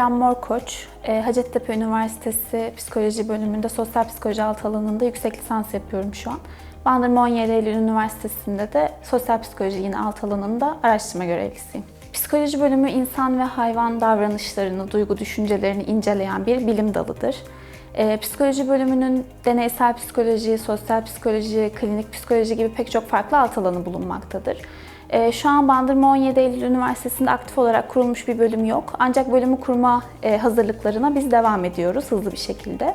İrem Morkoç. E, Hacettepe Üniversitesi Psikoloji bölümünde sosyal psikoloji alt alanında yüksek lisans yapıyorum şu an. Bandırma 17 Eylül Üniversitesi'nde de sosyal psikoloji yine alt alanında araştırma görevlisiyim. Psikoloji bölümü insan ve hayvan davranışlarını, duygu düşüncelerini inceleyen bir bilim dalıdır. E, psikoloji bölümünün deneysel psikoloji, sosyal psikoloji, klinik psikoloji gibi pek çok farklı alt alanı bulunmaktadır. E, şu an Bandırma 17 Eylül Üniversitesi'nde aktif olarak kurulmuş bir bölüm yok. Ancak bölümü kurma e, hazırlıklarına biz devam ediyoruz hızlı bir şekilde.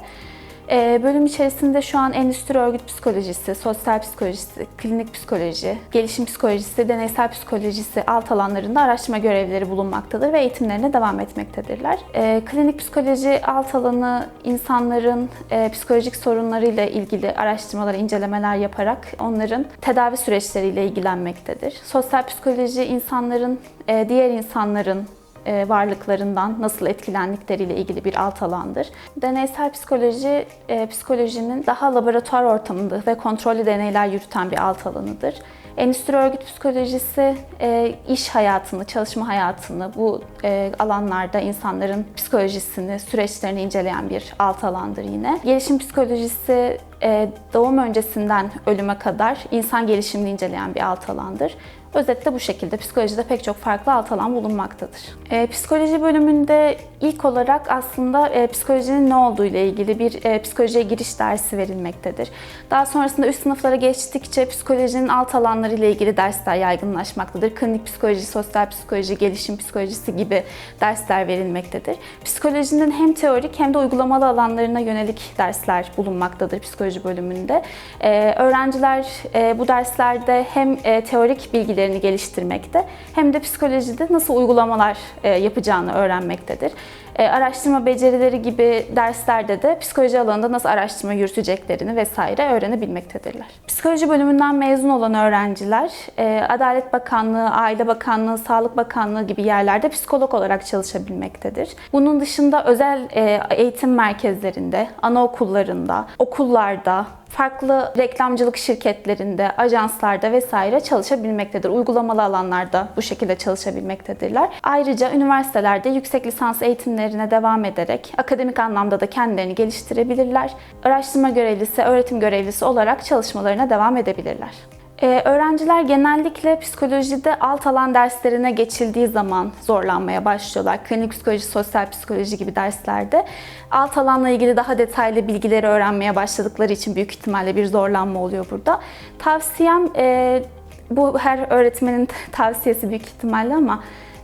E, bölüm içerisinde şu an endüstri örgüt psikolojisi, sosyal psikolojisi, klinik psikoloji, gelişim psikolojisi, deneysel psikolojisi alt alanlarında araştırma görevleri bulunmaktadır ve eğitimlerine devam etmektedirler. E, klinik psikoloji alt alanı insanların e, psikolojik sorunlarıyla ilgili araştırmalar, incelemeler yaparak onların tedavi süreçleriyle ilgilenmektedir. Sosyal psikoloji insanların e, diğer insanların varlıklarından nasıl etkilendikleriyle ilgili bir alt alandır. Deneysel psikoloji, e, psikolojinin daha laboratuvar ortamında ve kontrollü deneyler yürüten bir alt alanıdır. Endüstri örgüt psikolojisi e, iş hayatını, çalışma hayatını bu e, alanlarda insanların psikolojisini, süreçlerini inceleyen bir alt alandır yine. Gelişim psikolojisi e, doğum öncesinden ölüme kadar insan gelişimini inceleyen bir alt alandır. Özetle bu şekilde psikolojide pek çok farklı alt alan bulunmaktadır. E, psikoloji bölümünde ilk olarak aslında e, psikolojinin ne olduğu ile ilgili bir e, psikolojiye giriş dersi verilmektedir. Daha sonrasında üst sınıflara geçtikçe psikolojinin alt alanları ile ilgili dersler yaygınlaşmaktadır. Klinik psikoloji, sosyal psikoloji, gelişim psikolojisi gibi dersler verilmektedir. Psikolojinin hem teorik hem de uygulamalı alanlarına yönelik dersler bulunmaktadır psikoloji bölümünde. E, öğrenciler e, bu derslerde hem e, teorik bilgileri becerilerini geliştirmekte hem de psikolojide nasıl uygulamalar e, yapacağını öğrenmektedir. E, araştırma becerileri gibi derslerde de psikoloji alanında nasıl araştırma yürüteceklerini vesaire öğrenebilmektedirler. Psikoloji bölümünden mezun olan öğrenciler e, Adalet Bakanlığı, Aile Bakanlığı, Sağlık Bakanlığı gibi yerlerde psikolog olarak çalışabilmektedir. Bunun dışında özel eğitim merkezlerinde, anaokullarında, okullarda, farklı reklamcılık şirketlerinde, ajanslarda vesaire çalışabilmektedir. Uygulamalı alanlarda bu şekilde çalışabilmektedirler. Ayrıca üniversitelerde yüksek lisans eğitimlerine devam ederek akademik anlamda da kendilerini geliştirebilirler. Araştırma görevlisi, öğretim görevlisi olarak çalışmalarına devam edebilirler. Ee, öğrenciler genellikle psikolojide alt alan derslerine geçildiği zaman zorlanmaya başlıyorlar. Klinik psikoloji, sosyal psikoloji gibi derslerde alt alanla ilgili daha detaylı bilgileri öğrenmeye başladıkları için büyük ihtimalle bir zorlanma oluyor burada. Tavsiyem e, bu her öğretmenin tavsiyesi büyük ihtimalle ama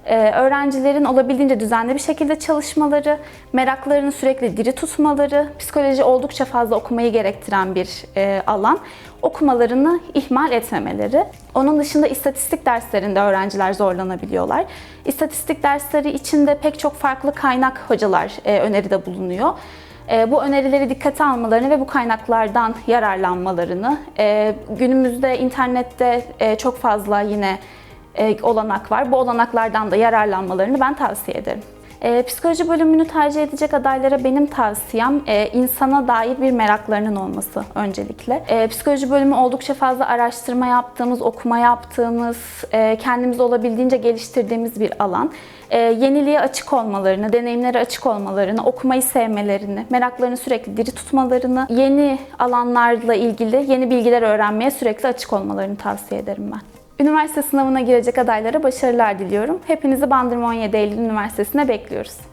öğrencilerin olabildiğince düzenli bir şekilde çalışmaları, meraklarını sürekli diri tutmaları, psikoloji oldukça fazla okumayı gerektiren bir e, alan. Okumalarını ihmal etmemeleri. Onun dışında istatistik derslerinde öğrenciler zorlanabiliyorlar. İstatistik dersleri içinde pek çok farklı kaynak hocalar e, öneride bulunuyor e, bu önerileri dikkate almalarını ve bu kaynaklardan yararlanmalarını, günümüzde internette çok fazla yine olanak var. Bu olanaklardan da yararlanmalarını ben tavsiye ederim. E, psikoloji bölümünü tercih edecek adaylara benim tavsiyem e, insana dair bir meraklarının olması öncelikle. E, psikoloji bölümü oldukça fazla araştırma yaptığımız, okuma yaptığımız, e, kendimizi olabildiğince geliştirdiğimiz bir alan. E, yeniliğe açık olmalarını, deneyimlere açık olmalarını, okumayı sevmelerini, meraklarını sürekli diri tutmalarını, yeni alanlarla ilgili yeni bilgiler öğrenmeye sürekli açık olmalarını tavsiye ederim ben. Üniversite sınavına girecek adaylara başarılar diliyorum. Hepinizi Bandırma 17 Eylül Üniversitesi'ne bekliyoruz.